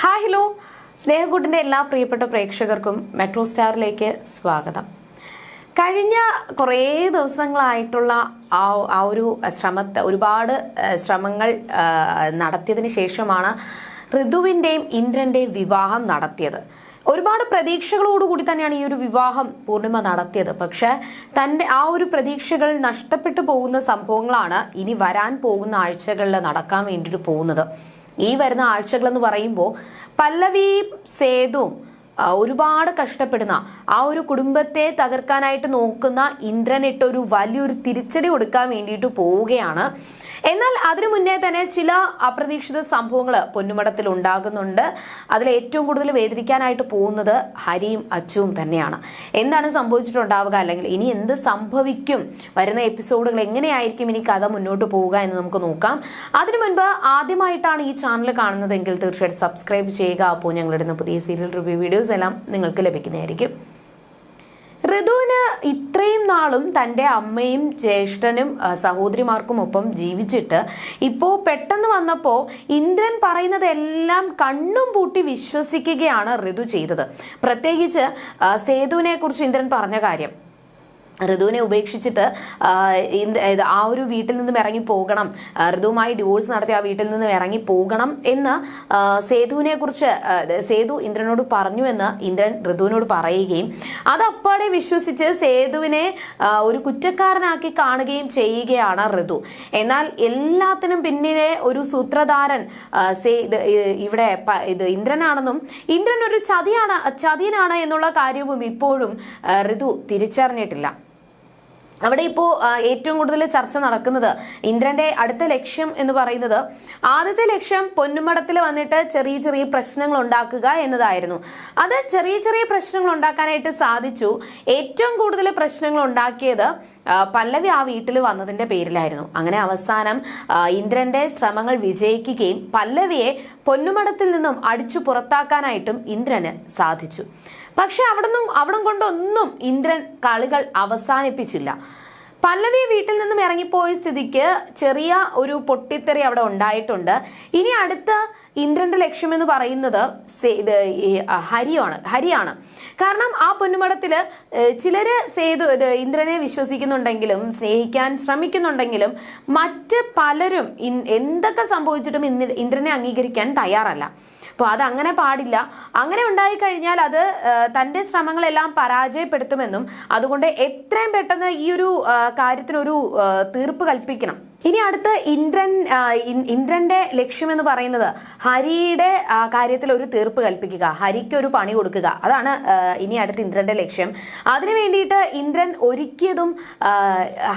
Hi hello. സ്നേഹക്കൂട്ടിന്റെ എല്ലാ പ്രിയപ്പെട്ട പ്രേക്ഷകർക്കും മെട്രോ സ്റ്റാറിലേക്ക് സ്വാഗതം. കഴിഞ്ഞ കുറേ ദിവസങ്ങളായിട്ടുള്ള ആ ആ ഒരു ശ്രമത്തെ ഒരുപാട് ശ്രമങ്ങൾ നടത്തിയതിന് ശേഷമാണ് ഋതുവിന്റെയും ഇന്ദ്രന്റെയും വിവാഹം നടത്തിയത്. ഒരുപാട് പ്രതീക്ഷകളോടുകൂടി തന്നെയാണ് ഈ ഒരു വിവാഹം പൂർണിമ നടത്തിയത്. പക്ഷേ തന്റെ ആ ഒരു പ്രതീക്ഷകൾ നഷ്ടപ്പെട്ടു പോകുന്ന സംഭവങ്ങളാണ് ഇനി വരാൻ പോകുന്ന ആഴ്ചകളിൽ നടക്കാൻ വേണ്ടിയിട്ട് പോകുന്നത്. ഈ വരുന്ന ആഴ്ചകൾ എന്ന് പറയുമ്പോൾ പല്ലവി സേതുവും ഒരുപാട് കഷ്ടപ്പെടുന്ന ആ ഒരു കുടുംബത്തെ തകർക്കാനായിട്ട് നോക്കുന്ന ഇന്ദ്രനിട്ട് ഒരു വലിയൊരു തിരിച്ചടി കൊടുക്കാൻ വേണ്ടിയിട്ട് പോവുകയാണ്. എന്നാൽ അതിനു മുന്നേ തന്നെ ചില അപ്രതീക്ഷിത സംഭവങ്ങൾ പൊന്നുമടത്തിൽ ഉണ്ടാകുന്നുണ്ട്. അതിൽ ഏറ്റവും കൂടുതൽ വേദനിക്കാനായിട്ട് പോകുന്നത് ഹരിയും അച്ചുവും തന്നെയാണ്. എന്താണ് സംഭവിച്ചിട്ടുണ്ടാവുക? അല്ലെങ്കിൽ ഇനി എന്ത് സംഭവിക്കും? വരുന്ന എപ്പിസോഡുകൾ എങ്ങനെയായിരിക്കും? ഇനി കഥ മുന്നോട്ട് പോവുക എന്ന് നമുക്ക് നോക്കാം. അതിനു മുൻപ് ആദ്യമായിട്ടാണ് ഈ ചാനൽ കാണുന്നതെങ്കിൽ തീർച്ചയായിട്ടും സബ്സ്ക്രൈബ് ചെയ്യുക. അപ്പോൾ ഞങ്ങളിടുന്ന പുതിയ സീരിയൽ റിവ്യൂ വീഡിയോസ് എല്ലാം നിങ്ങൾക്ക് ലഭിക്കുന്നതായിരിക്കും. ഇത്രയും നാളും തന്റെ അമ്മയും ജ്യേഷ്ഠനും സഹോദരിമാർക്കും ഒപ്പം ജീവിച്ചിട്ട് ഇപ്പോൾ പെട്ടെന്ന് വന്നപ്പോൾ ഇന്ദ്രൻ പറയുന്നതെല്ലാം കണ്ണും പൂട്ടി വിശ്വസിക്കുകയാണ് ഋതു ചെയ്തത്. പ്രത്യേകിച്ച് സേതുവിനെ കുറിച്ച് ഇന്ദ്രൻ പറഞ്ഞ കാര്യം. ഋതുവിനെ ഉപേക്ഷിച്ചിട്ട് ഇത് ആ ഒരു വീട്ടിൽ നിന്നും ഇറങ്ങി പോകണം. ഋതുവുമായി ഡിവോഴ്സ് നടത്തി ആ വീട്ടിൽ നിന്നും ഇറങ്ങി പോകണം എന്ന് സേതുവിനെ കുറിച്ച് സേതു ഇന്ദ്രനോട് പറഞ്ഞു എന്ന് ഇന്ദ്രൻ ഋതുവിനോട് പറയുകയും അത് അപ്പാടെ വിശ്വസിച്ച് സേതുവിനെ ഒരു കുറ്റക്കാരനാക്കി കാണുകയും ചെയ്യുകയാണ് ഋതു. എന്നാൽ എല്ലാത്തിനും പിന്നിലെ ഒരു സൂത്രധാരൻ ഇവിടെ ഇത് ഇന്ദ്രനാണെന്നും ഇന്ദ്രൻ ഒരു ചതിയാണ് ചതിയനാണ് എന്നുള്ള കാര്യവും ഇപ്പോഴും ഋതു തിരിച്ചറിഞ്ഞിട്ടില്ല. അവിടെ ഇപ്പോൾ ഏറ്റവും കൂടുതൽ ചർച്ച നടക്കുന്നത് ഇന്ദ്രന്റെ അടുത്ത ലക്ഷ്യം എന്ന് പറയുന്നത് ആദ്യത്തെ ലക്ഷ്യം പൊന്നുമടത്തിൽ വന്നിട്ട് ചെറിയ ചെറിയ പ്രശ്നങ്ങൾ ഉണ്ടാക്കുക എന്നതായിരുന്നു. അത് ചെറിയ ചെറിയ പ്രശ്നങ്ങൾ ഉണ്ടാക്കാനായിട്ട് സാധിച്ചു. ഏറ്റവും കൂടുതൽ പ്രശ്നങ്ങൾ ഉണ്ടാക്കിയത് പല്ലവി ആ വീട്ടിൽ വന്നതിന്റെ പേരിലായിരുന്നു. അങ്ങനെ അവസാനം ഇന്ദ്രന്റെ ശ്രമങ്ങൾ വിജയിക്കുകയും പല്ലവിയെ പൊന്നുമടത്തിൽ നിന്നും അടിച്ചു പുറത്താക്കാനായിട്ടും ഇന്ദ്രന് സാധിച്ചു. പക്ഷെ അവിടുന്ന് അവിടം കൊണ്ടൊന്നും ഇന്ദ്രൻ കളികൾ അവസാനിപ്പിച്ചില്ല. പല്ലവി വീട്ടിൽ നിന്നും ഇറങ്ങിപ്പോയ സ്ഥിതിക്ക് ചെറിയ ഒരു പൊട്ടിത്തെറി അവിടെ ഉണ്ടായിട്ടുണ്ട്. ഇനി അടുത്ത ഇന്ദ്രന്റെ ലക്ഷ്യം എന്ന് പറയുന്നത് ഇത് ഹരിയാണ് ഹരിയാണ്. കാരണം ആ പൊന്നുമടത്തിൽ ചിലര് സേതു ഇന്ദ്രനെ വിശ്വസിക്കുന്നുണ്ടെങ്കിലും സ്നേഹിക്കാൻ ശ്രമിക്കുന്നുണ്ടെങ്കിലും മറ്റ് പലരും എന്തൊക്കെ സംഭവിച്ചിട്ടും ഇന്ദ്രനെ അംഗീകരിക്കാൻ തയ്യാറല്ല. അപ്പോൾ അത് അങ്ങനെ പാടില്ല. അങ്ങനെ ഉണ്ടായിക്കഴിഞ്ഞാൽ അത് തന്റെ ശ്രമങ്ങളെല്ലാം പരാജയപ്പെടുത്തുമെന്നും അതുകൊണ്ട് എത്രയും പെട്ടെന്ന് ഈ ഒരു കാര്യത്തിനൊരു തീർപ്പ് കൽപ്പിക്കണം. ഇനി അടുത്ത് ഇന്ദ്രൻ ഇന്ദ്രന്റെ ലക്ഷ്യം എന്ന് പറയുന്നത് ഹരിയുടെ കാര്യത്തിൽ ഒരു തീർപ്പ് കൽപ്പിക്കുക ഹരിക്ക് ഒരു പണി കൊടുക്കുക. അതാണ് ഇനി അടുത്ത് ഇന്ദ്രന്റെ ലക്ഷ്യം. അതിനു വേണ്ടിയിട്ട് ഇന്ദ്രൻ ഒരുക്കിയതും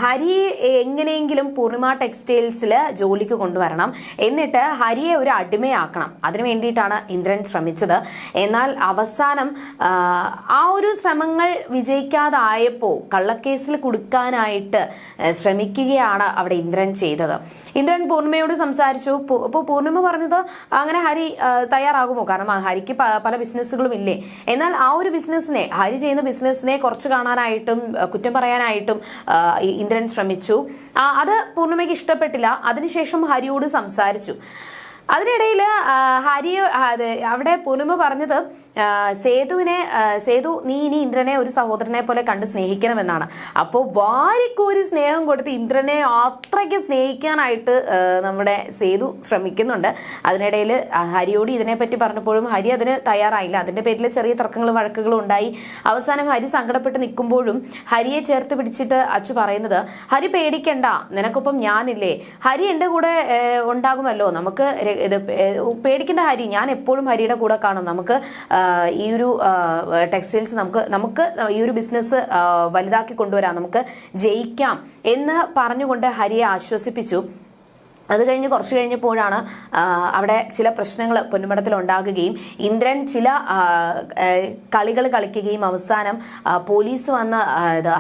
ഹരി എങ്ങനെയെങ്കിലും പൂർണിമ ടെക്സ്റ്റൈൽസിൽ ജോലിക്ക് കൊണ്ടുവരണം. എന്നിട്ട് ഹരിയെ ഒരു അടിമയാക്കണം. അതിനു വേണ്ടിയിട്ടാണ് ഇന്ദ്രൻ ശ്രമിച്ചത്. എന്നാൽ അവസാനം ആ, ഒരു ശ്രമങ്ങൾ വിജയിക്കാതായപ്പോൾ കള്ളക്കേസിൽ കൊടുക്കാനായിട്ട് ശ്രമിക്കുകയാണ് അവിടെ ഇന്ദ്രൻ ചെയ്തത്. ഇന്ദ്രൻ പൂർണിമയോട് സംസാരിച്ചു. അപ്പോൾ പൂർണിമ പറഞ്ഞത് അങ്ങനെ ഹരി തയ്യാറാകുമോ? കാരണം ഹരിക്ക് പല ബിസിനസ്സുകളും ഇല്ലേ. എന്നാൽ ആ ഒരു ബിസിനസ്സിനെ ഹരി ചെയ്യുന്ന ബിസിനസ്സിനെ കുറച്ച് കാണാനായിട്ടും കുറ്റം പറയാനായിട്ടും ഇന്ദ്രൻ ശ്രമിച്ചു. അത് പൂർണിമയ്ക്ക് ഇഷ്ടപ്പെട്ടില്ല. അതിനുശേഷം ഹരിയോട് സംസാരിച്ചു. അതിനിടയിൽ ഹരി അതെ അത് അവിടെ പൂർണിമ പറഞ്ഞത് സേതുവിനെ സേതു നീ ഇനി ഇന്ദ്രനെ ഒരു സഹോദരനെ പോലെ കണ്ട് സ്നേഹിക്കണമെന്നാണ്. അപ്പോൾ വാരിക്കൊരു സ്നേഹം കൊടുത്ത് ഇന്ദ്രനെ അത്രയ്ക്ക് സ്നേഹിക്കാനായിട്ട് നമ്മുടെ സേതു ശ്രമിക്കുന്നുണ്ട്. അതിനിടയിൽ ഹരിയോട് ഇതിനെപ്പറ്റി പറഞ്ഞപ്പോഴും ഹരി അതിന് തയ്യാറായില്ല. അതിന്റെ പേരിൽ ചെറിയ തർക്കങ്ങളും വഴക്കുകളും ഉണ്ടായി. അവസാനം ഹരി സങ്കടപ്പെട്ട് നിൽക്കുമ്പോഴും ഹരിയെ ചേർത്ത് പിടിച്ചിട്ട് അച്ചു പറയുന്നത് ഹരി പേടിക്കണ്ട നിനക്കൊപ്പം ഞാനില്ലേ. ഹരി എന്റെ കൂടെ ഉണ്ടാകുമല്ലോ. നമുക്ക് ഇത് ഏഹ്, പേടിക്കേണ്ട ഹരി ഞാൻ എപ്പോഴും ഹരിയുടെ കൂടെ കാണും. നമുക്ക് ഈ ഒരു ടെക്സ്റ്റൈൽസ് നമുക്ക് നമുക്ക് ഈ ഒരു ബിസിനസ് വലുതാക്കി കൊണ്ടുവരാം. നമുക്ക് ജയിക്കാം എന്ന് പറഞ്ഞുകൊണ്ട് ഹരിയെ ആശ്വസിപ്പിച്ചു. അത് കഴിഞ്ഞ് കുറച്ച് കഴിഞ്ഞപ്പോഴാണ് അവിടെ ചില പ്രശ്നങ്ങൾ പൊന്നുമടത്തിൽ ഉണ്ടാകുകയും ഇന്ദ്രൻ ചില കളികൾ കളിക്കുകയും അവസാനം പോലീസ് വന്ന്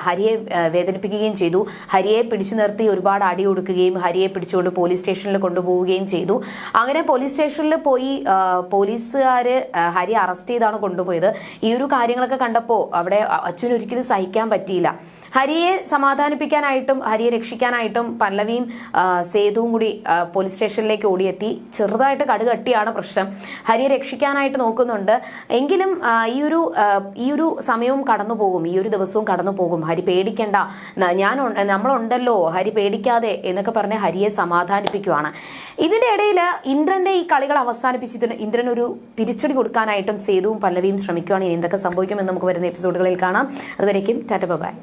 ഹരിയെ വേദനിപ്പിക്കുകയും ചെയ്തു. ഹരിയെ പിടിച്ചു നിർത്തി ഒരുപാട് അടി കൊടുക്കുകയും ഹരിയെ പിടിച്ചുകൊണ്ട് പോലീസ് സ്റ്റേഷനിൽ കൊണ്ടുപോവുകയും ചെയ്തു. അങ്ങനെ പോലീസ് സ്റ്റേഷനിൽ പോയി പോലീസുകാർ ഹരി അറസ്റ്റ് ചെയ്താണ് കൊണ്ടുപോയത്. ഈ ഒരു കാര്യങ്ങളൊക്കെ കണ്ടപ്പോൾ അവിടെ അച്ഛനൊരിക്കലും സഹിക്കാൻ പറ്റിയില്ല. ഹരിയെ സമാധാനിപ്പിക്കാനായിട്ടും ഹരിയെ രക്ഷിക്കാനായിട്ടും പല്ലവിയും സേതുവും കൂടി പോലീസ് സ്റ്റേഷനിലേക്ക് ഓടിയെത്തി. ചെറുതായിട്ട് കടുകട്ടിയാണ് പ്രശ്നം. ഹരിയെ രക്ഷിക്കാനായിട്ട് നോക്കുന്നുണ്ട്. എങ്കിലും ഈ ഒരു ഈ ഒരു സമയവും കടന്നു പോകും. ഈ ഒരു ദിവസവും കടന്നു പോകും. ഹരി പേടിക്കണ്ട. ഞാൻ നമ്മളുണ്ടല്ലോ. ഹരി പേടിക്കാതെ എന്നൊക്കെ പറഞ്ഞ് ഹരിയെ സമാധാനിപ്പിക്കുവാണ്. ഇതിന്റെ ഇടയിൽ ഇന്ദ്രന്റെ ഈ കളികൾ അവസാനിപ്പിച്ചിട്ട് ഇന്ദ്രൻ ഒരു തിരിച്ചടി കൊടുക്കാനായിട്ടും സേതുവും പല്ലവിയും ശ്രമിക്കുകയാണ് ഇനി എന്തൊക്കെ സംഭവിക്കുമെന്ന് നമുക്ക് വരുന്ന എപ്പിസോഡുകളിൽ കാണാം. അതുവരേക്കും ടാറ്റ ബൈ.